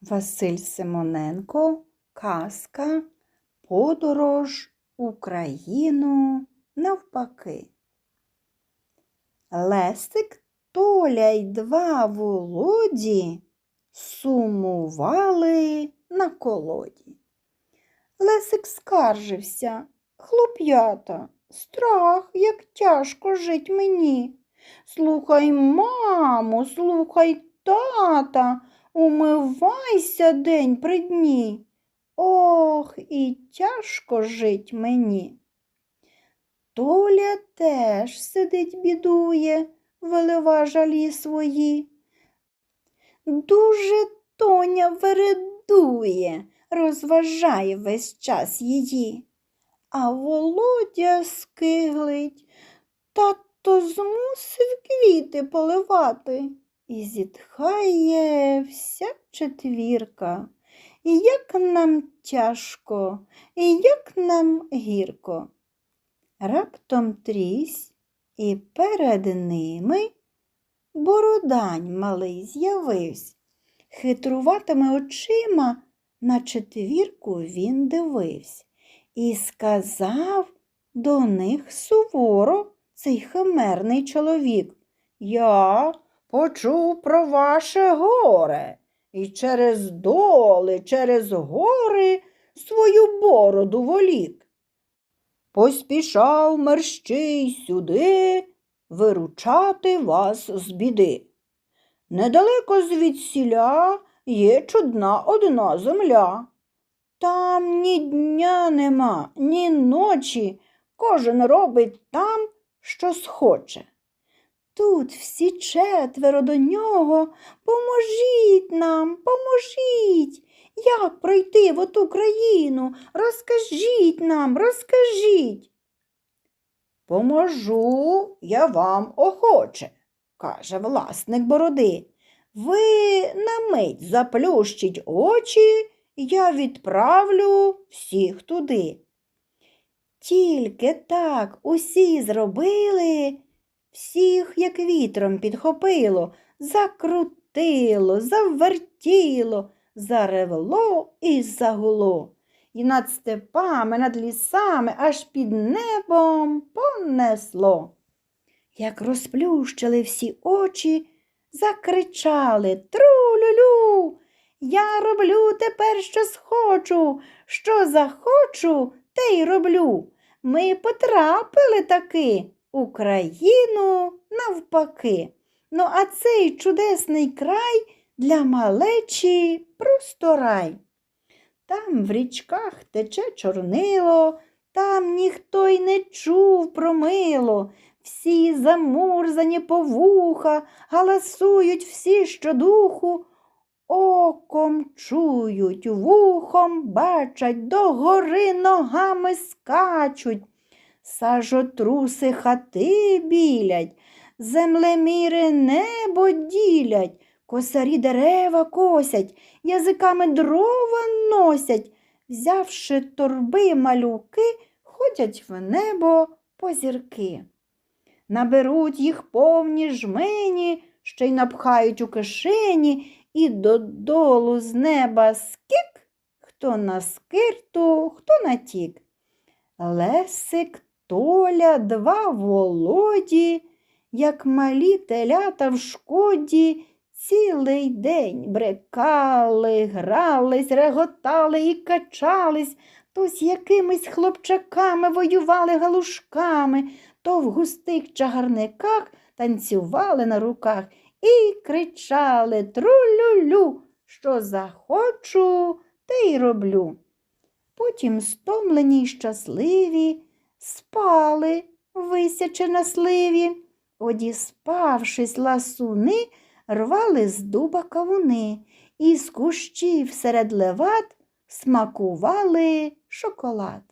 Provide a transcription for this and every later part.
Василь Симоненко, казка, подорож Україну навпаки. Лесик, Толя й два Володі сумували на колоді. Лесик скаржився, хлоп'ята, страх, як тяжко жить мені. Слухай, маму, слухай тата, умивайся день при дні. Ох, і тяжко жить мені. Толя теж сидить, бідує, вилива жалі свої. Дуже Тоня вередує, розважає весь час її. А Володя скиглить, тато змусив квіти поливати. І зітхає вся четвірка. І як нам тяжко, і як нам гірко. Раптом трісь, і перед ними бородань малий з'явився. Хитруватими очима на четвірку він дивився і сказав до них суворо цей химерний чоловік. Я почув про ваше горе і через доли, через гори свою бороду волік. Поспішав мерщій сюди виручати вас з біди. Недалеко звідсіля є чудна одна земля. Там ні дня нема, ні ночі, кожен робить там, що схоче. Тут всі четверо до нього. Поможіть нам, поможіть. Як пройти в оту країну? Розкажіть нам, розкажіть. Поможу я вам охоче, каже власник бороди. Ви на мить заплющіть очі, я відправлю всіх туди. Тільки так усі зробили, всіх, як вітром підхопило, закрутило, завертіло, заревло і загуло. І над степами, над лісами, аж під небом понесло. Як розплющили всі очі, закричали Тру-лю-лю. Я роблю тепер, що схочу, що захочу, те й роблю. Ми потрапили таки у країну навпаки. Ну, а цей чудесний край для малечі просто рай. Там в річках тече чорнило, там ніхто й не чув про мило. Всі замурзані по вуха, галасують всі щодуху, оком чують, вухом бачать, догори ногами скачуть. Сажотруси хати білять, землеміри небо ділять, косарі дерева косять, язиками дрова носять, взявши торби малюки, ходять в небо позірки. Наберуть їх повні жмені, ще й напхають у кишені, і додолу з неба скік, хто на скирту, хто на тік. Лесик, Толя, два володі, як малі телята в шкоді, цілий день брекали, грались, реготали і качались, то з якимись хлопчаками воювали галушками, то в густих чагарниках танцювали на руках і кричали тру-лю-лю, що захочу, те й роблю. Потім, стомлені й щасливі, спали, висячи на сливі. Одіспавшись ласуни, рвали з дуба кавуни і з кущів серед леват смакували шоколад.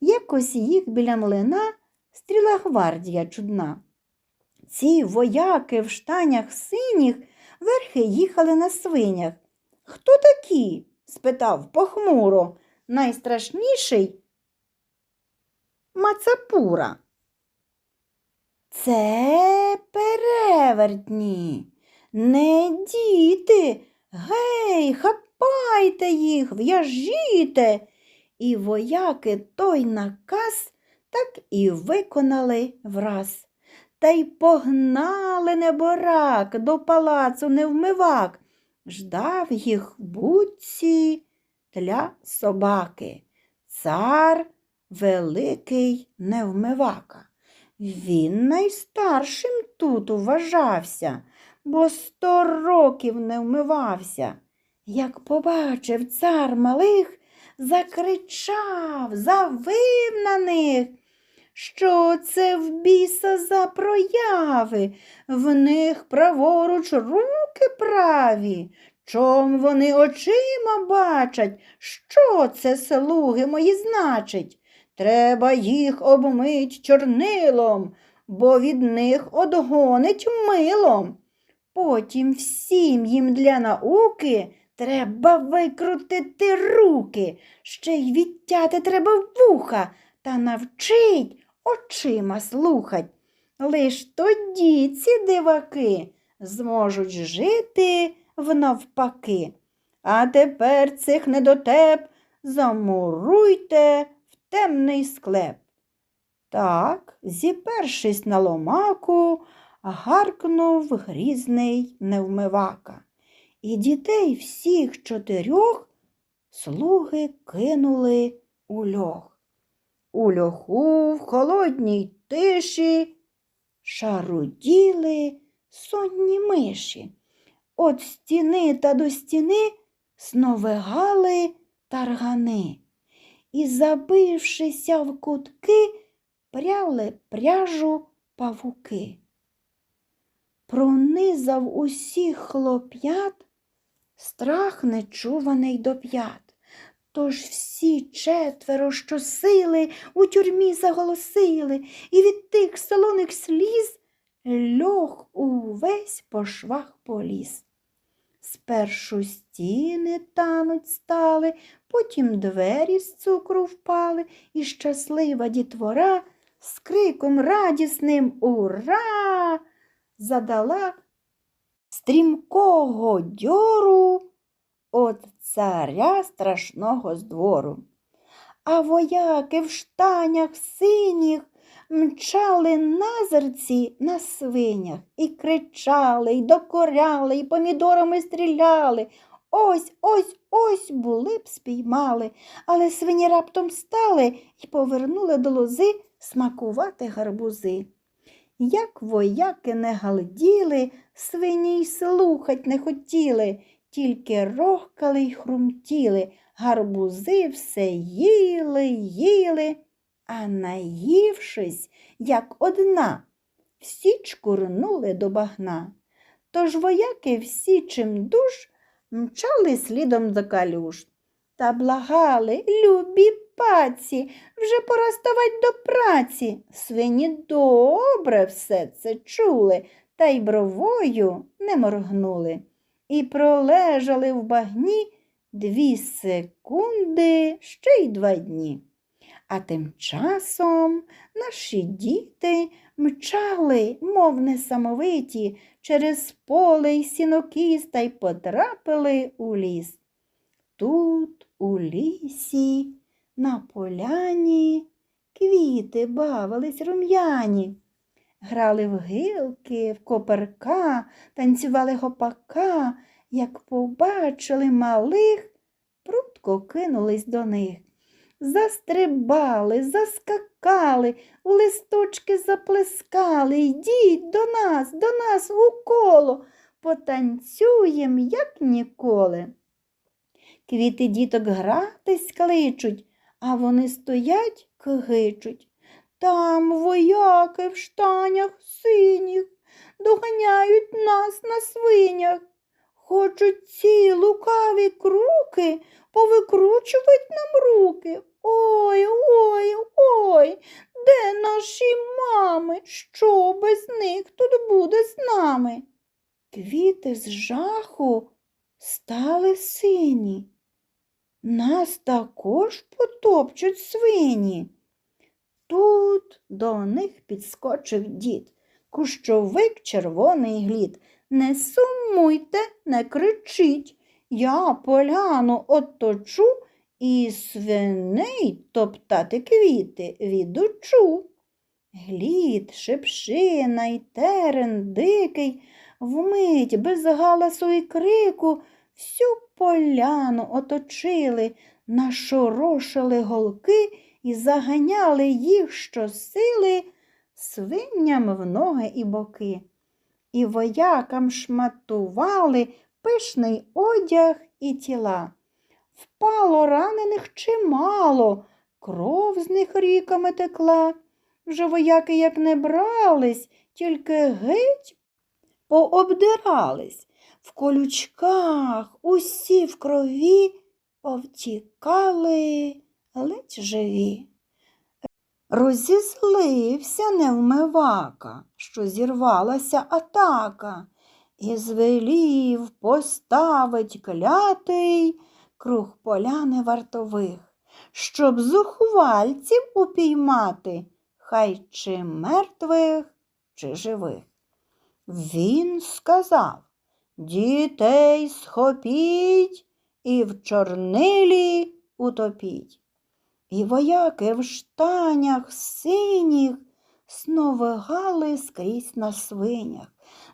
Якось їх біля млина стріла гвардія чудна. Ці вояки в штанях синіх верхи їхали на свинях. Хто такі? спитав похмуро найстрашніший Мацапура. Це перевертні, не діти. Гей, хапайте їх, в'яжіте. І вояки той наказ так і виконали враз. Та й погнали неборак до палацу невмивак. Ждав їх в будці для собаки. Цар великий невмивака. Він найстаршим тут вважався, бо сто років не вмивався. Як побачив цар малих, закричав, завив на них. Що це в біса за прояви? В них праворуч руки праві. Чом вони очима бачать? Що це слуги мої значить? Треба їх обмить чорнилом, бо від них одгонить милом. Потім всім їм для науки треба викрутити руки, ще й відтяти треба вуха та навчить очима слухать. Лиш тоді ці диваки зможуть жити внавпаки. А тепер цих недотеп замуруйте в темний склеп. Так, зіпершись на ломаку, гаркнув грізний невмивака. І дітей всіх чотирьох слуги кинули у льох. У льоху в холодній тиші шаруділи сонні миші. От стіни та до стіни сновигали таргани і, забившися в кутки, пряли пряжу павуки. Пронизав усіх хлоп'ят страх нечуваний до п'ят. Тож всі четверо, що сили, у тюрмі заголосили, і від тих солоних сліз льох увесь по швах поліз. Спершу стіни тануть стали, потім двері з цукру впали, і щаслива дітвора з криком радісним Ура! задала стрімкого дьору от царя страшного з двору. А вояки в штанях синіх мчали назирці на свинях і кричали, і докоряли, і помідорами стріляли. Ось, ось, ось були б спіймали, але свині раптом стали і повернули до лози смакувати гарбузи. Як вояки не галділи, свині й слухать не хотіли, тільки рохкали й хрумтіли, гарбузи все їли, їли, а наївшись, як одна, всі чкурнули до багна. Тож вояки всі чимдуж мчали слідом до калюш та благали, любі паці, вже пора ставать до праці. Свині добре все це чули, та й бровою не моргнули. І пролежали в багні дві секунди, ще й два дні. А тим часом наші діти мчали, мов несамовиті, через поле й сінокіс та й потрапили у ліс. Тут, у лісі, на поляні, квіти бавились рум'яні, грали в гилки, в коперка, танцювали гопака, як побачили малих, прутко кинулись до них. Застрибали, заскакали, у листочки заплескали. Йдіть до нас, до нас у коло, потанцюєм, як ніколи. Квіти діток гратись кличуть, а вони стоять кигичуть. Там вояки в штанях синіх доганяють нас на свинях. Хочуть ці лукаві круки повикручувати нам руки. Ой, ой, ой, де наші мами? Що без них тут буде з нами? Квіти з жаху стали сині. Нас також потопчуть свині. Тут до них підскочив дід, кущовик червоний глід. Не сумуйте, не кричіть. я поляну оточу і свиней топтати квіти відучу. Глід, шепшина й терен дикий, вмить без галасу і крику всю поляну оточили, нашорошили голки і заганяли їх щосили свинням в ноги і боки. І воякам шматували пишний одяг і тіла. Впало ранених чимало, кров з них ріками текла. Вже вояки як не брались, тільки геть пообдирались. В колючках усі в крові повтікали ледь живі. Розізлився невмивака, що зірвалася атака, і звелів поставить клятий круг поляни вартових, щоб зухвальців упіймати, хай чи мертвих, чи живих. Він сказав Дітей схопіть і в чорнилі утопіть. І вояки в штанях синіх сновигали скрізь на свинях,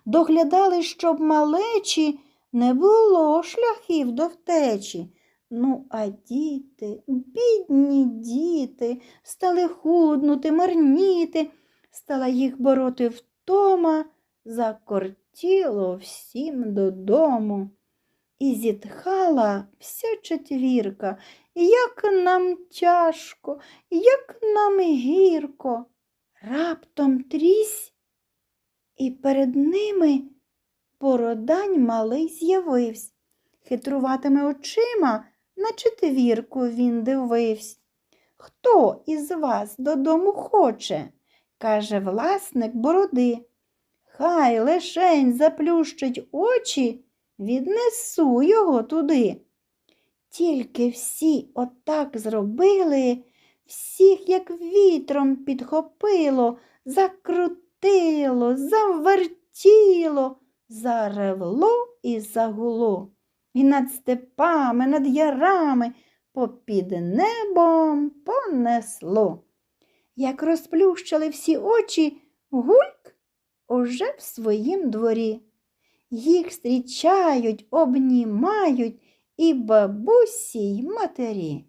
доглядали, щоб малечі не було шляхів до втечі. Ну, а діти, бідні діти, стали худнути, марніти, стала їх бороти втома, закортіло всім додому. І зітхала вся четвірка, як нам тяжко, як нам гірко. Раптом трісь, і перед ними Бородань малий з'явився. Хитруватими очима на четвірку він дивився. Хто із вас додому хоче? каже власник бороди. Хай лишень заплющить очі, віднесу його туди. Тільки всі отак зробили, всіх як вітром підхопило, закрутило, завертіло, заревло і загуло. І над степами, над ярами попід небом понесло. Як розплющили всі очі, гульк уже в своїм дворі. Їх зустрічають, обнімають і бабусі й матері.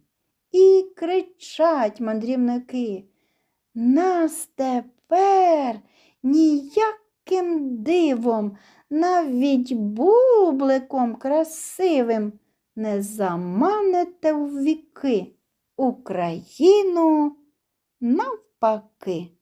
І кричать мандрівники. Нас тепер ніяким дивом, навіть бубликом красивим не заманете в віки Україну навпаки.